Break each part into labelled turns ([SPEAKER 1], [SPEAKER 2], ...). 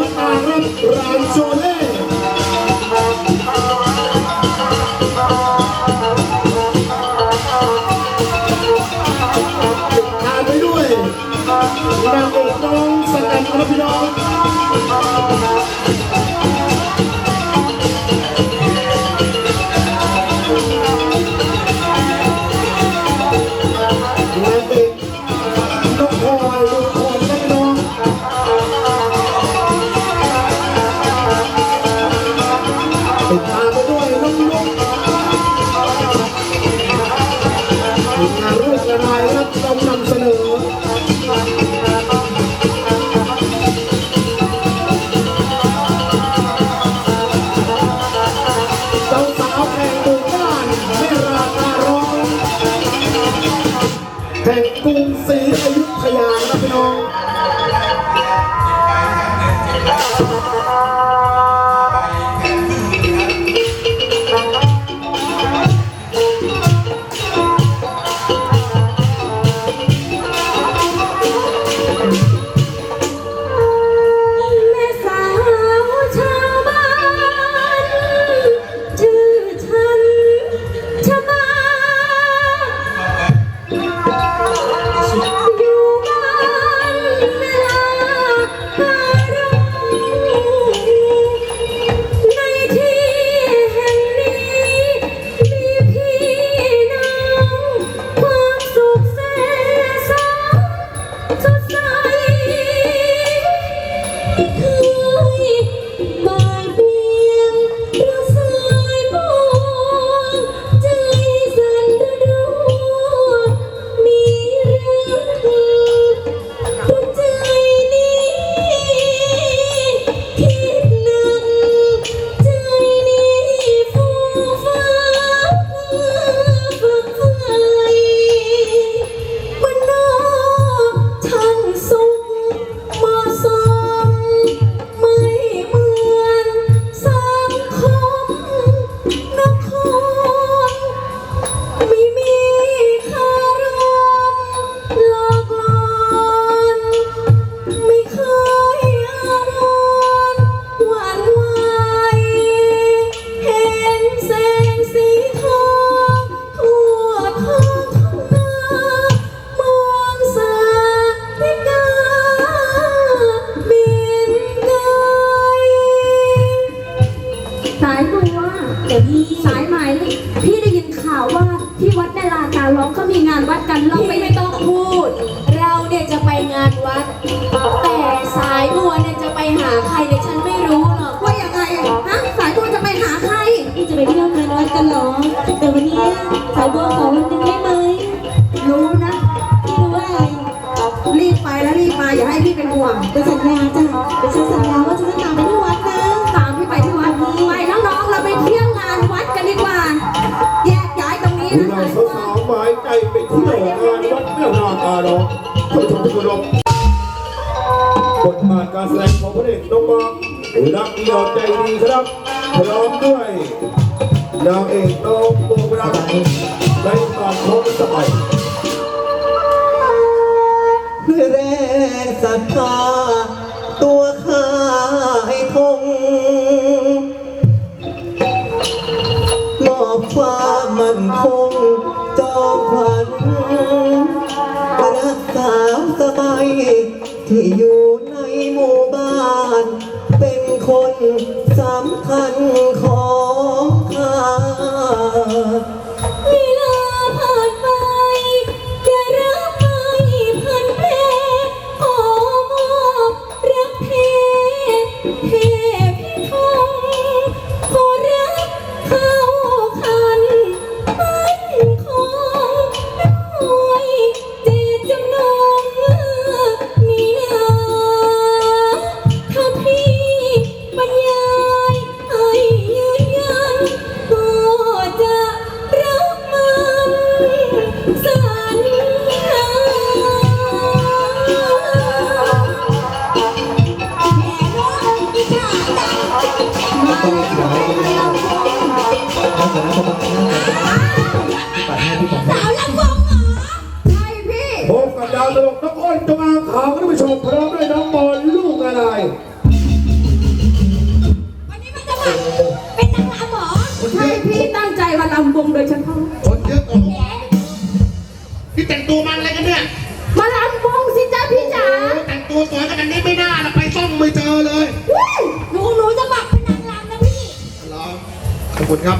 [SPEAKER 1] มการครับรานโจเล่ทานไปด้วยนางเอกน้องสแตนครับพี่น้อง สายบั
[SPEAKER 2] วเดี๋ยวพี่สายไหมพี่ได้ยินข่าวว่าที่วัดแม่ลาการร้องเขามีงานวัดกันเรา
[SPEAKER 3] พี่
[SPEAKER 2] ไป
[SPEAKER 3] ไม่ต้องพูด เราเนี่ยจะไปงานวัด แต่สายบัวเนี่ยจะไปหาใครเนี่ยฉันไม่รู้หรอก
[SPEAKER 2] ว่ายังไงฮะสายบัวจะไปหาใคร
[SPEAKER 3] พี่จะไปเที่ยวงานวัดกันเหรอ แต่วันนี้สายบัวขอวันหนึงได้ไหม
[SPEAKER 2] รู้นะ
[SPEAKER 3] พี่รู้ว่าอะไร
[SPEAKER 2] รีบไปแล้วรีบมาอย่าให้พี่เป็นห่วง
[SPEAKER 3] เป็นสัญญาจ้ะเป็นฉันสัญญาว่า
[SPEAKER 1] คุณ
[SPEAKER 2] นา
[SPEAKER 1] ยสาวหมายใจไปเที่ยวงานวัดเมื่อนาการองท่านผู้ชมที่เคารพบทบาทการแสดงของพระเอกน้องมารักเดียวใจดีครับพร้อมด้วยนางเอกน้องโบรักในตอนของสมัย
[SPEAKER 4] แรงศรัทธาำคัญ สาวลำวงเหรอใช่พี่ พบกับดาวตลกน้องอ้อยจงอางขา
[SPEAKER 2] วคุณผู้ชมพร้อมด้วยน้องบอลลูกอะไรวันนี้มันจะมา
[SPEAKER 1] เป็นนางรำเหรอ
[SPEAKER 3] ใช่พี่ตั้งใจว่าลำวงโดยเฉพาะ
[SPEAKER 5] คนเยอะตัวพี่แต่งตัวมาอะไรกันเนี่ย
[SPEAKER 3] มาลำวงสิจ้าพี่จ๋า
[SPEAKER 5] แต่งตัวสวยขนาดนี้ไม่น่าเราไปต้องไม่เจอเลย
[SPEAKER 1] หนูหนูจะมาเป็นนางลำนะพี่
[SPEAKER 5] ลำขอบคุณครับ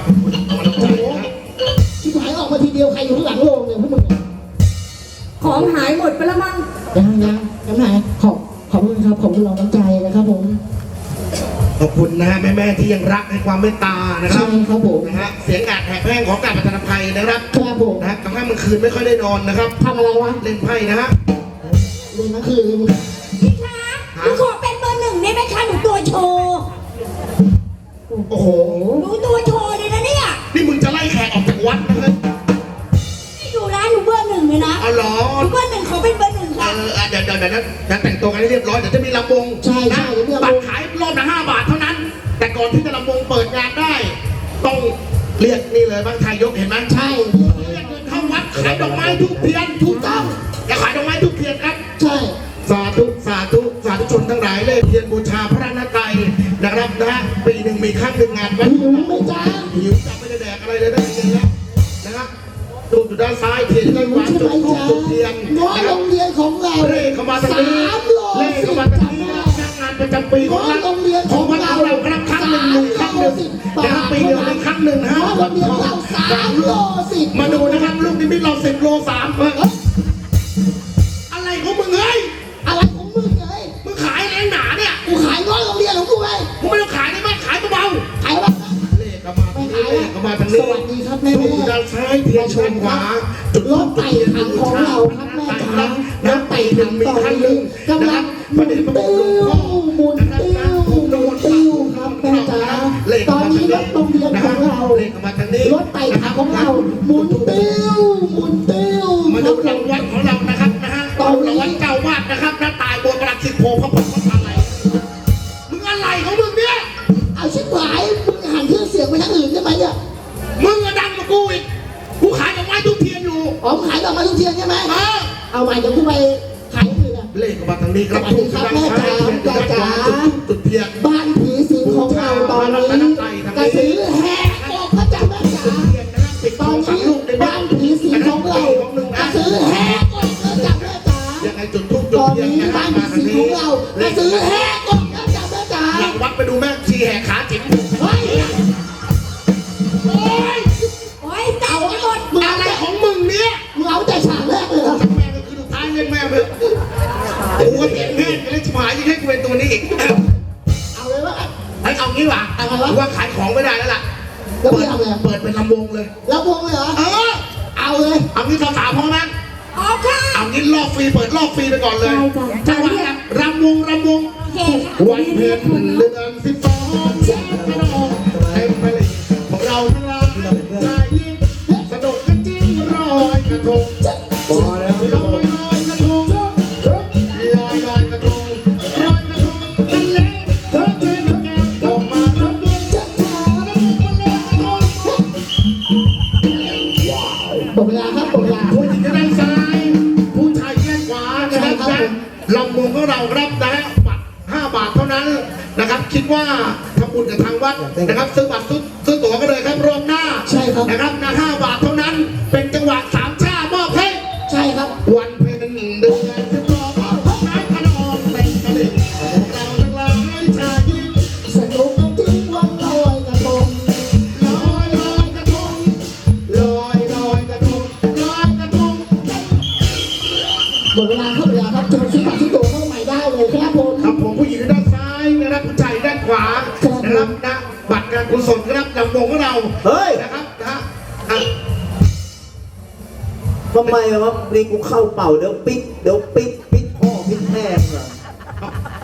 [SPEAKER 5] อ
[SPEAKER 6] ยู่ข้างหลังโรงเนี่ยพวกมึงเนี่ย
[SPEAKER 3] ของหายหมดไปแล้วมั้ง
[SPEAKER 6] ยังยังยังไงขอบขอบคุณครับขอบคุณเราน้ำใจนะครับผม
[SPEAKER 5] ขอบคุณนะฮะแม่ๆที่ยังรักในความเมตตานะครั
[SPEAKER 6] ใช่
[SPEAKER 5] บ
[SPEAKER 6] ครับผม
[SPEAKER 5] นะฮะเสียงอาดแหบแห้งของการประทานภัยนะครับ
[SPEAKER 6] ครับผม
[SPEAKER 5] นะฮะกลางค่ำกลางคืนไม่ค่อยได้นอนนะครับ
[SPEAKER 6] ทำอะไรวะ
[SPEAKER 5] เล่นไพ่นะฮะ
[SPEAKER 6] เรียนนั่นคือ
[SPEAKER 1] พี่คะหนูขอเป็นเบอร์หนึ่งได้ไหมคะหนูตัวโชว์
[SPEAKER 5] โอ้โห
[SPEAKER 1] หนูตัวโชว์เลยนะเนี่ย
[SPEAKER 5] นี่มึงจะไล่แขกออกจากวัดนะเฮ้ย
[SPEAKER 1] อร์หนึ่งเลยนะ
[SPEAKER 5] เอาเหรอ
[SPEAKER 1] หนูเบอร์หนึ่งเขาเป็นเบอร์หนึ่ง
[SPEAKER 5] เอ
[SPEAKER 1] ค่ะ
[SPEAKER 5] อเออเดี๋ยวเดี๋ยวเดี๋ยวนะเดี๋ยวแต่งตัวกันให้เรียบร้อยเดี๋ยวจะมีลำวง
[SPEAKER 6] ใช่ใช่
[SPEAKER 5] นะ
[SPEAKER 6] เดี๋ยวมี
[SPEAKER 5] บั
[SPEAKER 6] ลำ
[SPEAKER 5] ต
[SPEAKER 6] ว
[SPEAKER 5] รงขายรอบละห้าบาทเท่านั้น แต่ก่อนที่จะลำวงเปิดงานได้ ต้องเรียกนี่เลยบ้างทายกเห็นไหม
[SPEAKER 6] ใช่
[SPEAKER 5] เรียกเงินเข้าวัดขายดอกไม้ทุกเทียนถูกต้องจะขายดอกไม้ทุกเทียนครับ
[SPEAKER 6] ใช่
[SPEAKER 5] สาธุสาธุสาธุชนทั้งหลายเลยเทียนบูชาพระนตรัยนะครับนะฮะปีหนึ่งมีครั้งหนึ่งงานวัด
[SPEAKER 6] หิวไหม่จ้า
[SPEAKER 5] หิวจับไม่ได้แดกอะไรเลยได้เงินแล้วนะครับ ดูอยู่ด้านซ้ายเทียนที่ด้านข
[SPEAKER 6] หิว
[SPEAKER 5] วา
[SPEAKER 6] ใช่
[SPEAKER 5] จุ
[SPEAKER 6] ไห
[SPEAKER 5] ด
[SPEAKER 6] ม
[SPEAKER 5] ทูบ
[SPEAKER 6] จ้า
[SPEAKER 5] จุดเทียน
[SPEAKER 6] ง้อ
[SPEAKER 5] นะค
[SPEAKER 6] โร
[SPEAKER 5] รับ
[SPEAKER 6] งเรียนของเรา
[SPEAKER 5] เล่เข้ามาทาง
[SPEAKER 6] สา
[SPEAKER 5] นี้
[SPEAKER 6] มโล
[SPEAKER 5] เล่
[SPEAKER 6] สิ
[SPEAKER 5] เข้า
[SPEAKER 6] บ
[SPEAKER 5] มาทาง
[SPEAKER 6] จำ
[SPEAKER 5] นี้
[SPEAKER 6] ได้
[SPEAKER 5] นะงานประจำปีของ
[SPEAKER 6] ง้อ
[SPEAKER 5] เรา
[SPEAKER 6] โรงเรียน
[SPEAKER 5] ข
[SPEAKER 6] ข
[SPEAKER 5] อ
[SPEAKER 6] องง
[SPEAKER 5] วัน
[SPEAKER 6] เรา
[SPEAKER 5] เราครับครั้งหนึ่งหนึ่งครั้งหนึ่งนะครับปีเดียวมีครั้งหนึ่ง
[SPEAKER 6] ง้
[SPEAKER 5] ฮะ
[SPEAKER 6] อโรงเรียนเราสามโลสิบ
[SPEAKER 5] มาดูนะครับลูกนิมิตเราสิบโลสามเออ
[SPEAKER 6] ถึ
[SPEAKER 5] งมีครั้งหนึ่ง
[SPEAKER 6] กำ
[SPEAKER 5] นะค
[SPEAKER 6] ลั
[SPEAKER 5] รั
[SPEAKER 6] ง
[SPEAKER 5] บประเด็นพระคุณหลวงพ่อ
[SPEAKER 6] หมุนติ้วหมุนติ้วครับแม่จ๋าตอนนี้รถโรงเรียนของเรารถไต่ขาของเราหมุนติ้วหมุนติ้ว
[SPEAKER 5] มาดูรางวัลของเรานะครับนะฮะตอนรางวัลเจ้าวาดนะครับน้าตายบนกระหลัดสิบโพพระพุทธี้
[SPEAKER 6] ครั
[SPEAKER 5] บ
[SPEAKER 6] สวัสดีครับแม่จ๋าแม่จ๋า
[SPEAKER 5] จุดเทียน
[SPEAKER 6] บ้านผีสิงของเราตอนนี้กระสือแหกออกพระเจ้าแม่จ๋าตอ
[SPEAKER 5] น
[SPEAKER 6] นี้บ้านผีสิงของเรากระสือแหกออกพระเจ้าแม่จ๋าตอน
[SPEAKER 5] นี้
[SPEAKER 6] บ้านผีสิงของเรากระสือแหกออกพระเจ้าแม่จ๋า
[SPEAKER 5] หลังวัดไปดูแม่ชีแหกขา อี
[SPEAKER 6] กเอา
[SPEAKER 5] เลยว่าไอ้เอางี้ว่ะ
[SPEAKER 6] เอาไงวะ
[SPEAKER 5] ว่าขายของไม่ได้แล้วล่ะ
[SPEAKER 6] แล้ว
[SPEAKER 5] เปิ
[SPEAKER 6] พี่
[SPEAKER 5] ด
[SPEAKER 6] ทำไง
[SPEAKER 5] เปิดเป็นลำวงเลย
[SPEAKER 6] แล้ววงเลยเหรอ
[SPEAKER 5] เออ
[SPEAKER 6] เอาเลย
[SPEAKER 5] เอางี้สาวๆพร้อมไหม
[SPEAKER 1] ออกค่ะ
[SPEAKER 5] เอางี้ลอกฟรีเปิดลอกฟรีไปก่อนเลย
[SPEAKER 3] ใช่จ้ะ
[SPEAKER 5] จังหวะนั้นรำวงรำวง
[SPEAKER 1] โอเคค่ะ
[SPEAKER 5] วันเพ็ญเดือนสิบสองแสนกระนองเต็มไปเลยพวกเราทั้งหลายใจยิ่งสนุกกันจริงรอยกระทง
[SPEAKER 7] พอแล้ว
[SPEAKER 5] ลอยลอย
[SPEAKER 6] ครับ
[SPEAKER 5] คิดว่าทำบุญกับทางวัดนะครับ ซื้อบัตรซื้อซื้อตั๋วก็เลยครับรอบหน้า
[SPEAKER 6] ใช่ครับ
[SPEAKER 5] นะครับนะ5บาทเท่าำ
[SPEAKER 6] ไม
[SPEAKER 5] วะนี่กูเข้า
[SPEAKER 7] เป่าเดี๋ยวปิดเดี๋ยวปิดปิดพ่อปิดแม่งอะ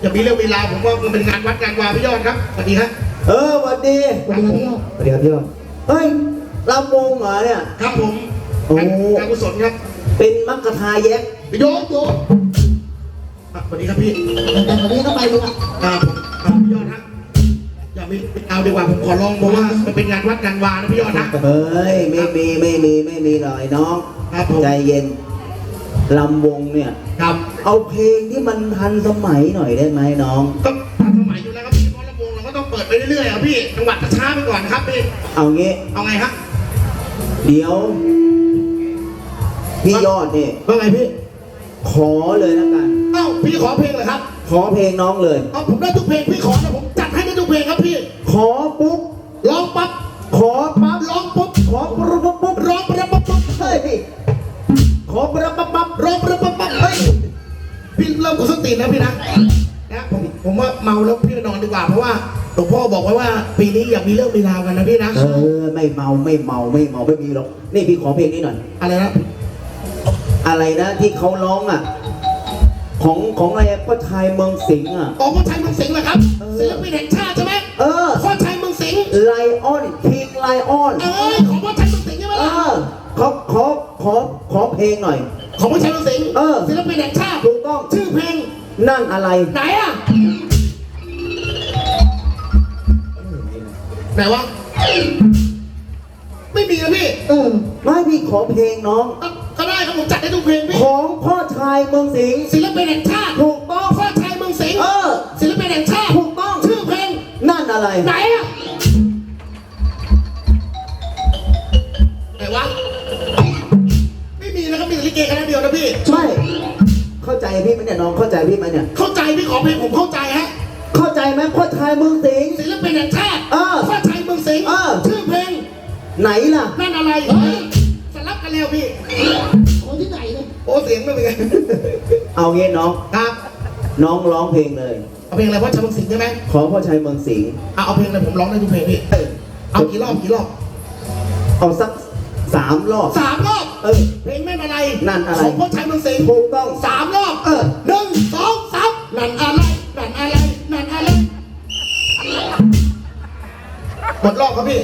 [SPEAKER 5] อย่ามีเรื่องเวลาผมว่ามันเป็นงานวัดงานวาพี่ยอดครับสวัสดีครับ
[SPEAKER 7] เออหวันดี
[SPEAKER 6] สวัสดีครับ
[SPEAKER 7] สวัสดีครับพี่ยอดเฮ้ยลำวงเหรอเนี่ย
[SPEAKER 5] ครับผม
[SPEAKER 7] โอ้
[SPEAKER 5] การการกุศลครับ
[SPEAKER 7] เป็นมักกะทาแยก
[SPEAKER 5] พี่โย
[SPEAKER 6] โย
[SPEAKER 5] ก
[SPEAKER 6] โย
[SPEAKER 5] อะสวัสดีครับพี่
[SPEAKER 6] แต่วันนี้ก็ไปมึงอะ
[SPEAKER 5] อ่าผมอ่าพี่ยอดนะ อย่ามีเอาดีกว่าผมขอร้องเพราะว่ามันเป็นงานวัดงานวานะพี่ยอดนะ
[SPEAKER 7] เฮ้ยไม่มีไม่มีไม่มีหรอกไอ้น้อง
[SPEAKER 5] ครับผม
[SPEAKER 7] ใจเย็นลำวงเนี่ย
[SPEAKER 5] ครับ
[SPEAKER 7] เอาเพลงที่มันทันสมัยหน่อยได้ไหมน้อง
[SPEAKER 5] ก็ทันสมัยอยู่แล้วครับพี่เพราะลำวงเราก็ต้องเปิดไปเรื่อยๆอะพี่จังหวัดช้าไปก่อนครับพี่
[SPEAKER 7] เอางี้
[SPEAKER 5] เอาไงฮะ
[SPEAKER 7] เดี๋ยว พี่ยอดเนี่ย
[SPEAKER 5] ว่าไงพี่
[SPEAKER 7] ขอเลยแล้วกัน
[SPEAKER 5] เอ้าพี่ขอเพลงเหรอครับ
[SPEAKER 7] ขอเพลงน้องเลย
[SPEAKER 5] เอาผมได้ทุกเพลงพี่ขอนะผม
[SPEAKER 7] อปุ๊บ
[SPEAKER 5] ร้องปั๊บ
[SPEAKER 7] ขอปั๊บ
[SPEAKER 5] ร้องปุ๊บ
[SPEAKER 7] ขอปุ๊บปุ๊บปุ๊บ
[SPEAKER 5] ร้องปั๊บปั๊บปั๊บ
[SPEAKER 7] เฮ้ยขอปั๊บปั๊บปั๊บ
[SPEAKER 5] ร้องปั๊บปั๊บปั๊บเฮ้ยพี่เริ่มกุศลตีนแล้วพี่นะนะผมผมว่าเมาแล้วพี่ไปนอนดีกว่าเพราะว่าหลวงพ่อบอกไว้ว่า ปีนี้อยากมีเรื่องมีราวกันนะพี่นะ
[SPEAKER 7] เออไม่เมาไม่เมาไม่เมาไม่มีหรอกนี่พี่ขอเพลงนี้หน่อย
[SPEAKER 5] อะไรนะ
[SPEAKER 7] อะไรนะที่เขาร้องอะของของอะไรพ่อชายเมืองสิงห์อะ
[SPEAKER 5] อ๋อพ่อชัยเมืองสิงห์เหรอครับ
[SPEAKER 7] เออ
[SPEAKER 5] ศิลปินแห่งชาติใช่ไหม
[SPEAKER 7] เออ
[SPEAKER 5] พ่อชัยเมืองสิงห์
[SPEAKER 7] ไลออนคิงไลออน
[SPEAKER 5] เอ้ยของพ่อชัยเมืองสิงห์ใช่ไหม
[SPEAKER 7] เอ
[SPEAKER 5] ล่ะ
[SPEAKER 7] อขอขอขอขอเพลงหน่อย
[SPEAKER 5] ของพ่อชัยเมืองสิงห์
[SPEAKER 7] เออ
[SPEAKER 5] ศิลปินแห่งชาติ
[SPEAKER 7] ถูกต้อง
[SPEAKER 5] ชื่อเพลง
[SPEAKER 7] นั่นอะไร
[SPEAKER 5] ไหนอะไหนวะไม่มีนะพี่
[SPEAKER 7] เออไม่พี่ขอเพลงน้อง
[SPEAKER 5] เอ้าก็ได้ครับผมจัดให้ทุกเพลงพี่
[SPEAKER 7] ของพ่อชา
[SPEAKER 5] ยเมืองสิงห์ศิลปินแห่งชาติ
[SPEAKER 7] ถู ไร
[SPEAKER 5] ไหนอะไหนวะ ไม่มีนะครับมีแต่ลิเกคณะเดียวนะพี่
[SPEAKER 7] ใช่ เข้าใจพี่ไหมเนี่ยน้องเข้าใจพี่ไหมเนี่ย
[SPEAKER 5] เข้าใจพี่ขอเพลงผมเข้าใจฮะ
[SPEAKER 7] เข้าใจไหมพ่อชายเมืองสิงห์
[SPEAKER 5] ศิลปินแห่งชาติ
[SPEAKER 7] เออ
[SPEAKER 5] พ่อชัยเมืองสิงห์
[SPEAKER 7] เออ
[SPEAKER 5] ชื่อเพลง
[SPEAKER 7] ไหนล่ะ
[SPEAKER 5] นั่นอะไร เฮ้ยสลับกันแล้วพี่
[SPEAKER 3] คนที่ไหนเนี่ย
[SPEAKER 5] โอ้เสียงไม่เป็นไง
[SPEAKER 7] เอางี้น้อง
[SPEAKER 5] ครับ
[SPEAKER 7] น้องร้องเพลงเลย
[SPEAKER 5] เอาเพลงอะไรพ่อชัยเมืองสิงห์ใช่ไหม
[SPEAKER 7] ขอพ่อชายเมืองสิงห์
[SPEAKER 5] เอาเอาเพลงอะไรผมร้องได้ทุกเพลงพี่
[SPEAKER 7] เออ
[SPEAKER 5] เอากี่รอบกี่รอบ
[SPEAKER 7] เอาสักสามรอบ
[SPEAKER 5] สามรอบ
[SPEAKER 7] เออ
[SPEAKER 5] เพลงแม่นอะไร
[SPEAKER 7] นั่นอะไร
[SPEAKER 5] ของพ่อชัยเมืองสิงห์
[SPEAKER 7] ถูกต้อง
[SPEAKER 5] สามรอบ
[SPEAKER 7] เออ
[SPEAKER 5] หนึ่งสองสามนั่นอะไรนั่นอะไรนั่นอะไรหมดรอบครับพี่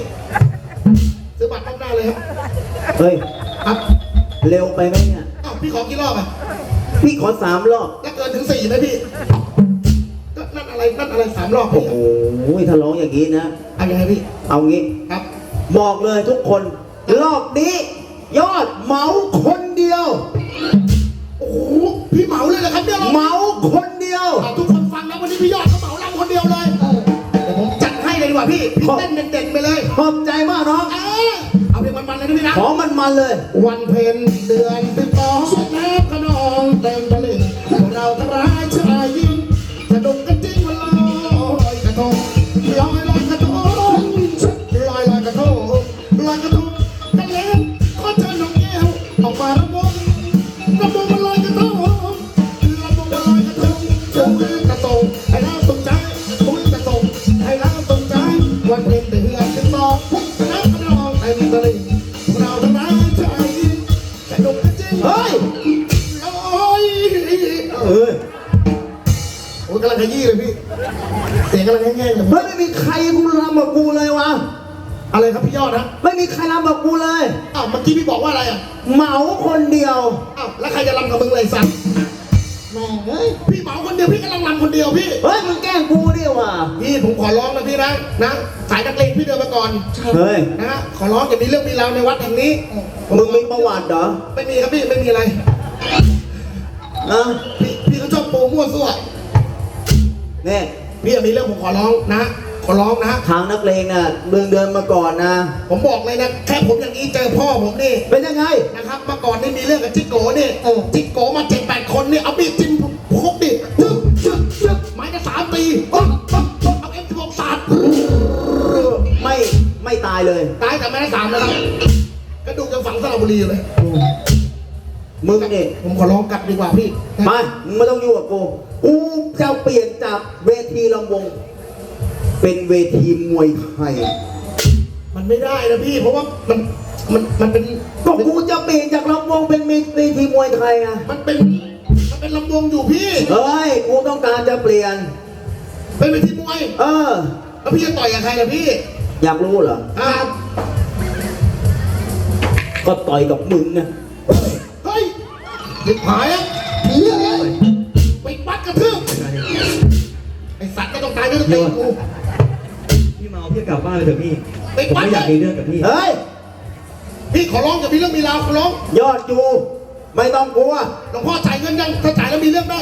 [SPEAKER 5] ซื้อบัตรรอบหน้าเลยครับ
[SPEAKER 7] เฮ้ย
[SPEAKER 5] ครับ
[SPEAKER 7] เร็วไปไหมเนี่ย
[SPEAKER 5] อ้าวพี่ขอกี่รอบอะ
[SPEAKER 7] พี่ขอสามรอบ
[SPEAKER 5] ถ้าเกินถึงสี่ไหมพี่ก็นั่นอะไรนั่นอะไรสามรอบ
[SPEAKER 7] โอ้
[SPEAKER 5] พี่
[SPEAKER 7] โหถ้าร้องอย่างนี้นะ
[SPEAKER 5] เอายังไงพี่
[SPEAKER 7] เอางี้
[SPEAKER 5] ครับ
[SPEAKER 7] บอกเลยทุกคน รอบนี้ ยอดเหมาคนเดียว
[SPEAKER 5] โอ้โหพี่เหมาเลยเหรอครับเนี่ยเรา
[SPEAKER 7] เหมาคนเดียว
[SPEAKER 5] อะทุกคนฟังนะวันนี้พี่ยอดเขาเหมาลำคนเดียวเลยเดี๋ยวผมจัดให้เลยดีกว่าพี่พี่เต้นเด่นๆไปเลย
[SPEAKER 7] ขอบใจมากน้อง
[SPEAKER 5] เออเอาเพลงมันๆเลยนะพี่นะ
[SPEAKER 7] ขอมันมาเลย
[SPEAKER 5] วันเพ็ญเดือนสิบสอง เสียงกำลังแห้งๆเลย
[SPEAKER 7] เฮ้ยไม่มีใครกูรำกับกูเลยวะ
[SPEAKER 5] อะไรครับพี่ยอดนะ
[SPEAKER 7] ไม่มีใครรำกับกูเลย
[SPEAKER 5] อ้าวเมื่อกี้พี่บอกว่าอะไรอะ
[SPEAKER 7] เหมาคนเดียว
[SPEAKER 5] อ้าวแล้วใครจะรำกับมึงเลยสัตว์
[SPEAKER 3] แม่งเอ้ย
[SPEAKER 5] พี่เหมาคนเดียวพี่กำลังรำคนเดียวพี่
[SPEAKER 7] เฮ้ยมึงแกล้งกูดิว่ะ
[SPEAKER 5] พี่ผมขอร้องนะพี่นะนะสายนักเลงพี่เดินมาก่อน
[SPEAKER 7] เฮ้ย
[SPEAKER 5] นะฮะขอร้องอย่ามีเรื่องมีราวในวัดแห่งนี้
[SPEAKER 7] มึงมีประวัติเหรอ
[SPEAKER 5] ไม่มีครับพี่ไม่มีอะไร
[SPEAKER 7] นะ
[SPEAKER 5] พี่พี่เขาชอบโปรมั่วซั่ว
[SPEAKER 7] เนี่ย
[SPEAKER 5] พี่อย่ามีเรื่องผมขอร้องนะ ขอร้องนะ
[SPEAKER 7] ทางนักเลงน่ะเดินเดินมาก่อนนะ
[SPEAKER 5] ผมบอกเลยนะ แค่ผมอย่างนี้เจอพ่อผมนี่
[SPEAKER 7] เป็นยังไง
[SPEAKER 5] นะครับเมื่อก่อนนี่มีเรื่องกับจิกโกนี่จิกโกมาเจ็ดแปดคนนี่เอามีดจิ้มพกดิจึ๊บจึ๊บจึ๊บไม้กระสามตีปั๊บปั๊บปั๊บเอาเอ็มสิบหกสาด
[SPEAKER 7] ไม่ไม่ตายเลย
[SPEAKER 5] ตายแต่ไม่ได้สามนะครับกระดูกยังฝังสระบุรีอยู่เลย
[SPEAKER 7] มึงเนี่ย
[SPEAKER 5] ผมขอร้องกลับดีกว่าพี่
[SPEAKER 7] ไปมึงไม่ต้องยุ่งกับกู กูจะเปลี่ยนจากเวทีลำวง เป็นเวทีมวยไทย
[SPEAKER 5] มันไม่ได้นะพี่เพราะว่ามันมันมันเป็น
[SPEAKER 7] ก็กูจะเปลี่ยนจากลำวงเป็นเวทีมวยไทยไง
[SPEAKER 5] มันเป็นมันเป็นลำวงอยู่พี่
[SPEAKER 7] เฮ้ยกูต้องการจะเปลี่ยน
[SPEAKER 5] เป็นเวทีมวย
[SPEAKER 7] เออ
[SPEAKER 5] แล้วพี่จะต่อยกับใครล่ะพี่
[SPEAKER 7] อยากรู้เหรอ
[SPEAKER 5] อ่า
[SPEAKER 7] ก็ต่อยกับมึงนะ
[SPEAKER 5] เฮ้ยหยิบหายอะ ไอสัตว์ก็ต้องตายด้วยตีนกู
[SPEAKER 4] พี่เมาพี่กลับบ้านเลยเถอะพี่
[SPEAKER 5] ไป
[SPEAKER 4] ผม
[SPEAKER 5] ปัด
[SPEAKER 4] ไม่อยากมีเรื่องกับพี่
[SPEAKER 7] เฮ้ย
[SPEAKER 5] พี่ขอร้องอย่ามีเรื่องมีราวขอร้อง
[SPEAKER 7] ยอดจูไม่ต้องกลัว
[SPEAKER 5] หลวงพ่อจ่ายเงินยังถ้าจ่ายแล้วมีเรื่องได้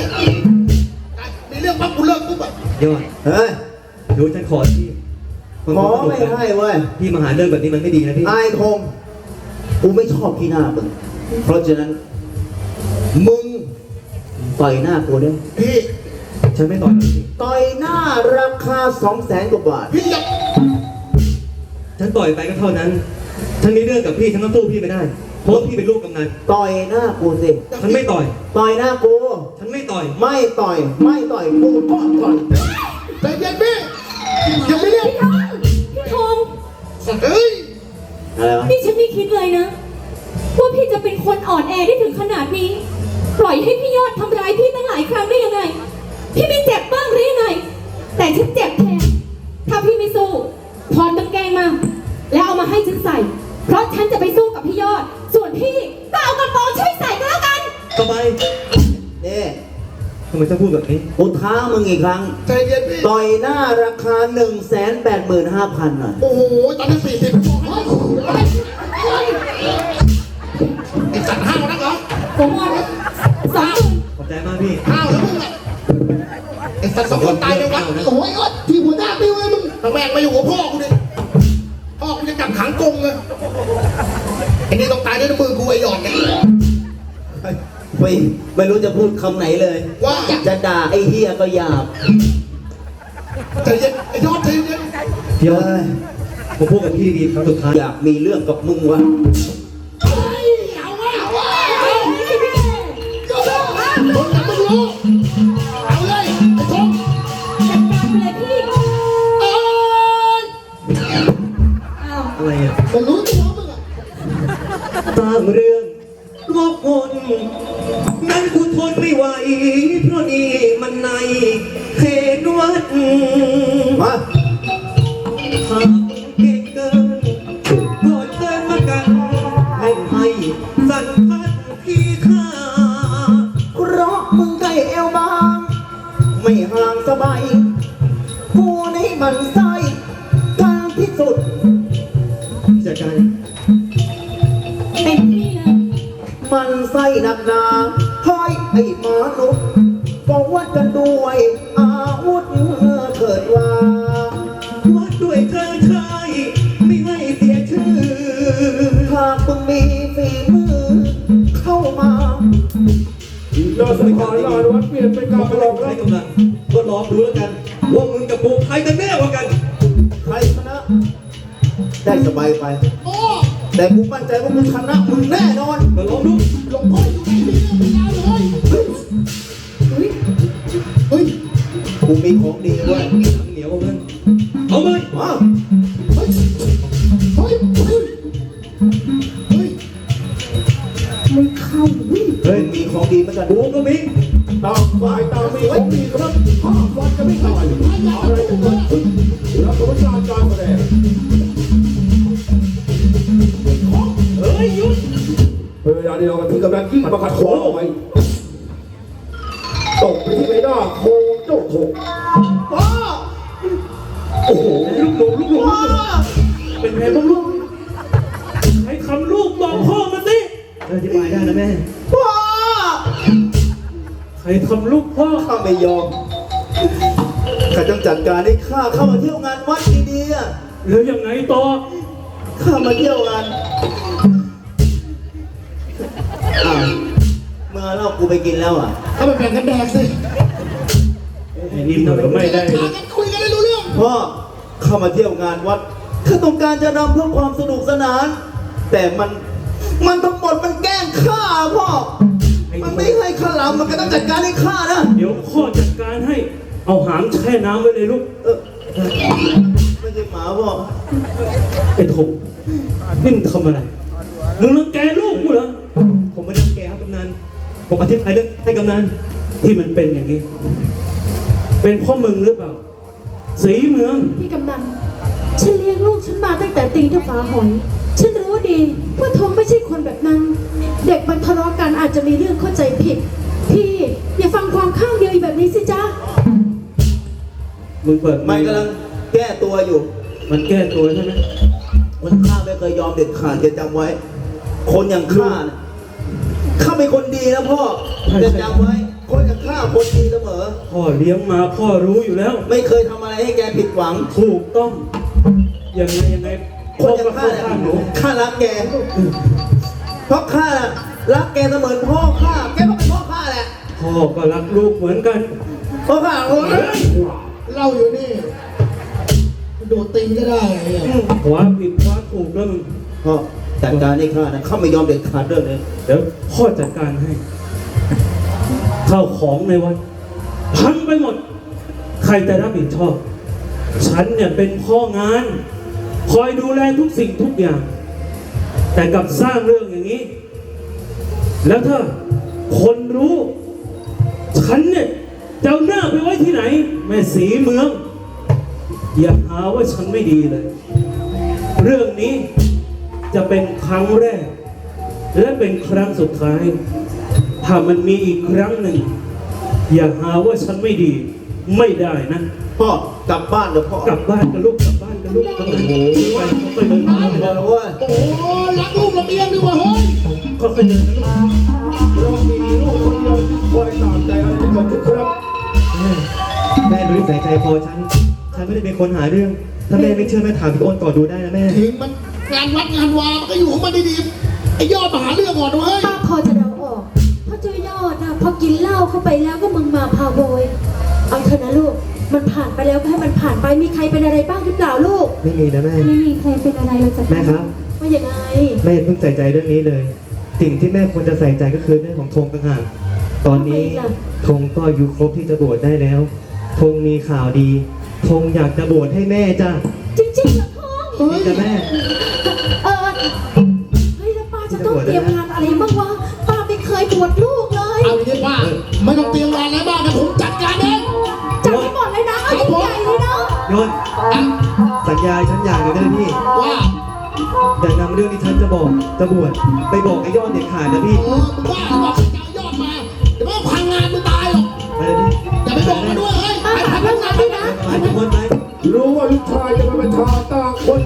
[SPEAKER 5] จ่ายมีเรื่องปั๊บกูเลิกปุ๊บอะ
[SPEAKER 4] ยอด
[SPEAKER 7] เฮ้ย
[SPEAKER 4] ดูฉันขอที่
[SPEAKER 7] ขอไม่ให้เว้ย
[SPEAKER 4] พี่มาหาเรื่องแบบนี้มันไม่ดีนะพี่
[SPEAKER 7] ไอ้คงกูไม่ชอบที่หน้ามึงเพราะฉะนั้น มึงต่อยหน้ากูด้วย
[SPEAKER 5] พี่
[SPEAKER 4] ฉันไม่ต่อยนะพี่
[SPEAKER 7] ต่อยหน้าราคาสองแสนกว่าบาท
[SPEAKER 5] พี่อย่า
[SPEAKER 4] ฉันต่อยไปก็เท่านั้น ฉันมีเรื่องกับพี่ฉันต้องสู้พี่ไม่ได้ เพราะว่าพี่เป็นลูกกำนัน
[SPEAKER 7] ต่อยหน้ากูสิ
[SPEAKER 4] ฉันไม่ต่อย
[SPEAKER 7] ต่อยหน้ากู
[SPEAKER 4] ฉันไม่ต่อย
[SPEAKER 7] ไม่ต่อย ไม่ต่อยกูก็ต่อย
[SPEAKER 5] ใจเย็นพี่ยังไม่เรียก
[SPEAKER 1] พี่ทง
[SPEAKER 5] เฮ้ย
[SPEAKER 7] อะไรวะ
[SPEAKER 1] นี่ฉันไม่คิดเลยนะ ว่าพี่จะเป็นคนอ่อนแอได้ถึงขนาดนี้ ปล่อยให้พี่ยอดทำร้ายพี่ตั้งหลายครั้งได้ยังไง พี่ไม่เจ็บบ้างหรือยังไงแต่ฉันเจ็บแทนถ้าพี่ไม่สู้ถอนกางเกงมา แล้วเอามาให้ฉันใส่ เพราะฉันจะไปสู้กับพี่ยอด ส่วนพี่ก็เอากระโปรงช่วยใส่ก็แล้วกัน
[SPEAKER 4] ทำไม
[SPEAKER 7] เน่
[SPEAKER 4] ทำไมต้องพูดแบบนี้
[SPEAKER 7] กูท้ามึงอีกครั้ง
[SPEAKER 5] ใจเย็นพี่
[SPEAKER 7] ต่อยหน้าราคา1นึ่งแสนแปดหมื่นห้าพันหน่อย
[SPEAKER 5] โอ้โหตอนนี้สี่สิบไอ้สัตว์ห้าวนักเหรอ
[SPEAKER 1] ผมว่าสองหมื่น
[SPEAKER 4] ขอบใจมากพี่
[SPEAKER 5] ห้าวแล้วมึงอะ ไอ้สัตว์สองคนตายในวัดโอ้ยอดที่หัวหน้าปิ้วเลยมึงทำแม่งมาอยู่กับพ่อกูดิพ่อกูจะจับขังกงเลยไอ้นี่ต้องตายด้วยมือกูไอ้หยอดเนี่ย
[SPEAKER 7] ไม่ไม่รู้จะพูดคำไหนเลย
[SPEAKER 5] ว่า
[SPEAKER 7] จะด่าไอ้เฮียก็หยาบ
[SPEAKER 5] ใจเย็นไอ้ยอดใจเย็น
[SPEAKER 4] พี่ยอดผมพูดกับพี่ดีๆครั้งสุดท้าย
[SPEAKER 7] อยากมีเรื่องกับมึงวะ
[SPEAKER 5] นุ
[SPEAKER 4] บ
[SPEAKER 7] อกว่ากันด้วยอาวุธเถิดว่า
[SPEAKER 4] วัดด้วยเธอใครไม่ให้เสียชื่อ
[SPEAKER 7] หากมึงมีฝีมือเข้ามา
[SPEAKER 6] ยอดสังขารลานวัดเปลี่ยนเป็นการประลอง
[SPEAKER 4] ใครกำลังก็ลองดูแล้วกันว่ามึงกับกูใครกันแน่กว่ากัน
[SPEAKER 7] ใครชนะได้สบายไป แต่กูมั่นใจว่ามึงชนะมึงแน่นอน
[SPEAKER 4] ก็ลองดู
[SPEAKER 5] ลวงพ่อ
[SPEAKER 7] กูมีของดีเว้ย
[SPEAKER 4] น้ำเหนียวเพื่อนเอาเลย
[SPEAKER 7] มา
[SPEAKER 5] เฮ้ยเฮ้ยเฮ้ยเฮ้ย
[SPEAKER 7] มึงเข้าเฮ้ยเฮ้ยมีของดีเหมือนกัน
[SPEAKER 4] กูก็มี
[SPEAKER 6] ต่างฝ่ายต่างมีของดีครับห้าวัดกันไม่ได้อะไรกันเกิดขึ้นรับประทานการแสดง
[SPEAKER 4] เฮ้ยหยุด
[SPEAKER 6] เป็นเวลาเดียวกันที่กำลังยิ่งประคัดขวาเอาไว้ตกไปที่ใบหน้าโค งเจ้าถก
[SPEAKER 7] พ่อ
[SPEAKER 6] โอ้โหลูกหลงลูกหลง
[SPEAKER 7] พ่อ
[SPEAKER 4] เป็นไงบ้างลูกให้คำลูกบอกพ่อมาสิอธิบายได้นะแม่
[SPEAKER 7] พ่อ
[SPEAKER 4] ใครทำลูกพ่อ
[SPEAKER 7] ข้าไม่ยอมข้าต้องจัดการให้ข้าเข้ามาเที่ยวงานวัดดีๆอะ
[SPEAKER 4] แล้วยังไงต่อ
[SPEAKER 7] ข้ามาเที่ยวงานอ้าวเมื่อเรากูไปกินแล้วอะ
[SPEAKER 5] เอาไปแบ่งกันแดกสิ
[SPEAKER 4] นี่มันไม่ได้
[SPEAKER 5] คุยกันได้รู้เรื่อง
[SPEAKER 7] พ่อเข้ามาเที่ยวงานวัดข้าต้องการจะรำเพื่อความสนุกสนาน แต่มันมันทั้งหมดมันแกล้งข้าพ่อ มันไม่ให้ข้าลำมันก็ต้องจัดการให้ข้านะ
[SPEAKER 8] เดี๋ยวพ่อจัดการให้ เอาหางแช่น้ำไว้เลยลูก
[SPEAKER 7] เออไม่ใช่หมาพ่อ
[SPEAKER 8] ไอ้ถกนี่มึงทำอะไร มึงรังแกลูกกูเหรอ
[SPEAKER 4] ผมไม่ได้แกครับกำนัน ผมอธิบายเรื่องให้กำนัน
[SPEAKER 8] ที่มันเป็นอย่างนี้ เป็นเพ่อมึงหรือเปล่า สีเมือง
[SPEAKER 1] พี่กำนันฉันเลี้ยงลูกฉันมาตั้งแต่ตีเท่าฟ้าหอย ฉันรู้ดีว่าทองไม่ใช่คนแบบนั้น เด็กมันทะเลาะกันอาจจะมีเรื่องเข้าใจผิด พี่ อย่าฟังความข้างเดียวแบบนี้สิจ๊ะ
[SPEAKER 8] มึงเปิด
[SPEAKER 7] มันกำลังแก้ตัวอยู่
[SPEAKER 8] มันแก้ตัวใช่ไหม
[SPEAKER 7] มันข้าไม่เคยยอมเด็ดขาดจะจำไว้ คนอย่างข้าน่ะข้าเป็นคนดีนะพ่อจะจำไว้ คนจะฆ่าคนดีเสมอ
[SPEAKER 8] พ่อเลี้ยงมาพ่อรู้อยู่แล้ว
[SPEAKER 7] ไม่เคยทำอะไรให้แกผิดหวัง
[SPEAKER 8] ถูกต้องยังไงยังไง
[SPEAKER 7] ค
[SPEAKER 8] พ่อน
[SPEAKER 7] จะ
[SPEAKER 8] ก็
[SPEAKER 7] ฆ่า
[SPEAKER 8] เข้า
[SPEAKER 7] เนี่ย
[SPEAKER 8] ข้างหนู
[SPEAKER 7] ข้ารักแก เพราะข้าน่ะรักแกเสมือนพ่อข้าแกก็เป็นพ่อข้าแหละ
[SPEAKER 8] พ่อก็รักลูกเหมือนกัน
[SPEAKER 7] เพราะข้าโอ้ย
[SPEAKER 5] เล่าอยู่นี่โดดตีนก็ได้ไอ้เนี่ย
[SPEAKER 8] ขวาผิดขวาถูกแล้วมึง
[SPEAKER 7] พ่อจัดการให้ข้านะข้าไม่ยอมเด็ดขาดเรื่องนี้
[SPEAKER 8] เดี๋ยวพ่อจัดการให้ ข้าวของในวัดพังไปหมด ใครจะรับผิดชอบ ฉันเนี่ยเป็นพ่องาน คอยดูแลทุกสิ่งทุกอย่าง แต่กลับสร้างเรื่องอย่างนี้ แล้วถ้าคนรู้ ฉันเนี่ยจะเอาหน้าไปไว้ที่ไหน แม่สีเมือง อย่าหาว่าฉันไม่ดีเลย เรื่องนี้จะเป็นครั้งแรก และเป็นครั้งสุดท้าย ถ้ามันมีอีกครั้งหนึ่ง อย่าหาว่าฉันไม่ดี ไม่ได้นะ
[SPEAKER 7] พ่อกลับบ้านเดี๋ยวพ่อก
[SPEAKER 8] ลับบ้านกันลูกกลับบ้านกันลูกโอ้โหไปค่อยๆเดิน
[SPEAKER 7] พ่อนะเว้ย
[SPEAKER 5] โอ้โหรักลูกระเบียงดีกว่าเฮ้ย
[SPEAKER 8] ค่อยๆเดินนะลูก
[SPEAKER 6] เรามีลูกคนเดียวที่คอยตามใจอะไรที่เกิดขึ้นครับ
[SPEAKER 4] แม่รู้นิสัยใจคอฉัน ฉันไม่ได้เป็นคนหาเรื่อง ถ้าแม่ไม่เชื่อแม่ถามพี่โอนก่อนดูได้นะแม่
[SPEAKER 5] ถึงมันงานวัดงานวามันก็อยู่ของมันดีๆไอ้ยอดมาหาเรื่องก่อนเว้ย
[SPEAKER 3] ป้าพอจะเดา พอกินเหล้าเข้าไปแล้วก็มึงมาพาโวยเอาเถอะนะลูก มันผ่านไปแล้วก็ให้มันผ่านไป มีใครเป็นอะไรบ้างหรือเปล่าลูก
[SPEAKER 4] ไม่มีนะแม่
[SPEAKER 1] ไม่มีใครเป็นอะไรเลยจ้ะ
[SPEAKER 4] แม่ครับ
[SPEAKER 3] ว่ายังไง
[SPEAKER 4] แม่เพิ่งใส่ใจเรื่องนี้เลย สิ่งที่แม่ควรจะใส่ใจก็คือเรื่องของธงต่างหากตอนนี้
[SPEAKER 3] ทำไมล่ะ
[SPEAKER 4] ธงก็อายุครบที่จะบวชได้แล้วธงมีข่าวดีธงอยากจะบวชให้แม่จ้ะ
[SPEAKER 3] จริงๆเหรอท้อง
[SPEAKER 4] นี่จ้ะแม่
[SPEAKER 3] เออเฮ้ยแล้วป้าจะต้องเตรียมงานอะไรบ้างวะป้าไม่เคยบวชลูก เลย
[SPEAKER 5] เอาอย่างนี้ว่าไม่ต้องเตรียมงานอะไรบ้างนะผมจัดการเอง
[SPEAKER 3] จัดให้หมดเลยนะเอาใหญ่เลยเนาะ
[SPEAKER 4] โยนสัญญาฉันอย่างหนึงได้ไหมพี่
[SPEAKER 5] ว่า
[SPEAKER 4] แต่นำเรื่องที่ฉันจะบอกจะบวชไปบอกไอ้ยอดเด็ดขาดนะพี่
[SPEAKER 5] เออมึงว่าหรือเปล่าจะเอายอดมาเดี๋ยวมันพังงานมึงตายหรอก
[SPEAKER 4] ไปเลยพี่
[SPEAKER 5] อย่าไปบอกมันด้วยเฮ้ย
[SPEAKER 3] ป้า
[SPEAKER 5] ไป
[SPEAKER 3] ถาม
[SPEAKER 5] พัง
[SPEAKER 3] เรื่อง
[SPEAKER 5] งางา
[SPEAKER 3] นนด้วยนะ
[SPEAKER 4] ไปทุกคนไป
[SPEAKER 6] รู้ว่าลูกชายจะมาเป็นทาต่างคน